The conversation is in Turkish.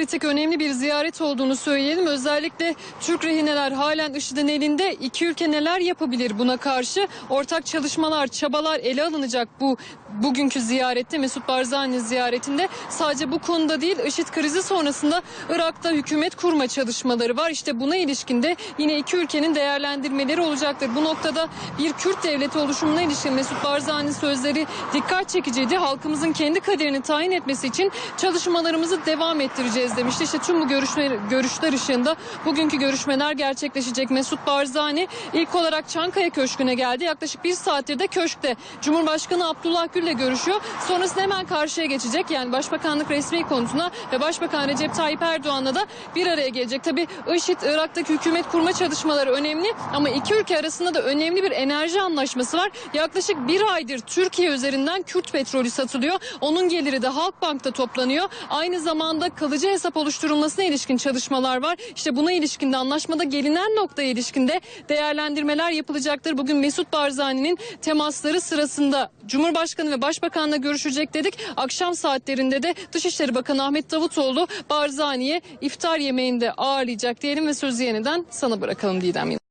Kritik önemli bir ziyaret olduğunu söyleyelim. Özellikle Türk rehineler halen IŞİD'in elinde. İki ülke neler yapabilir buna karşı? Ortak çalışmalar, çabalar ele alınacak bu bugünkü ziyarette Mesut Barzani ziyaretinde. Sadece bu konuda değil IŞİD krizi sonrasında Irak'ta hükümet kurma çalışmaları var. İşte buna ilişkin de yine iki ülkenin değerlendirmeleri olacaktır. Bu noktada bir Kürt devleti oluşumuna ilişkin Mesut Barzani'nin sözleri dikkat çekiciydi. Halkımızın kendi kaderini tayin etmesi için çalışmalarımızı devam ettireceğiz demişti. İşte tüm bu görüşme, görüşler ışığında bugünkü görüşmeler gerçekleşecek. Mesut Barzani ilk olarak Çankaya Köşkü'ne geldi. Yaklaşık bir saattir de köşkte Cumhurbaşkanı Abdullah Gül'le görüşüyor. Sonrasında hemen karşıya geçecek. Yani Başbakanlık resmi konutuna ve Başbakan Recep Tayyip Erdoğan'la da bir araya gelecek. Tabii IŞİD Irak'taki hükümet kurma çalışmaları önemli ama iki ülke arasında da önemli bir enerji anlaşması var. Yaklaşık bir aydır Türkiye üzerinden Kürt petrolü satılıyor. Onun geliri de Halkbank'ta toplanıyor. Aynı zamanda kalıcı hesap oluşturulmasına ilişkin çalışmalar var. İşte buna ilişkinde anlaşmada gelinen noktaya ilişkinde değerlendirmeler yapılacaktır. Bugün Mesut Barzani'nin temasları sırasında Cumhurbaşkanı ve Başbakan'la görüşecek dedik. Akşam saatlerinde de Dışişleri Bakanı Ahmet Davutoğlu Barzani'ye iftar yemeğinde ağırlayacak diyelim ve sözü yeniden sana bırakalım Didem.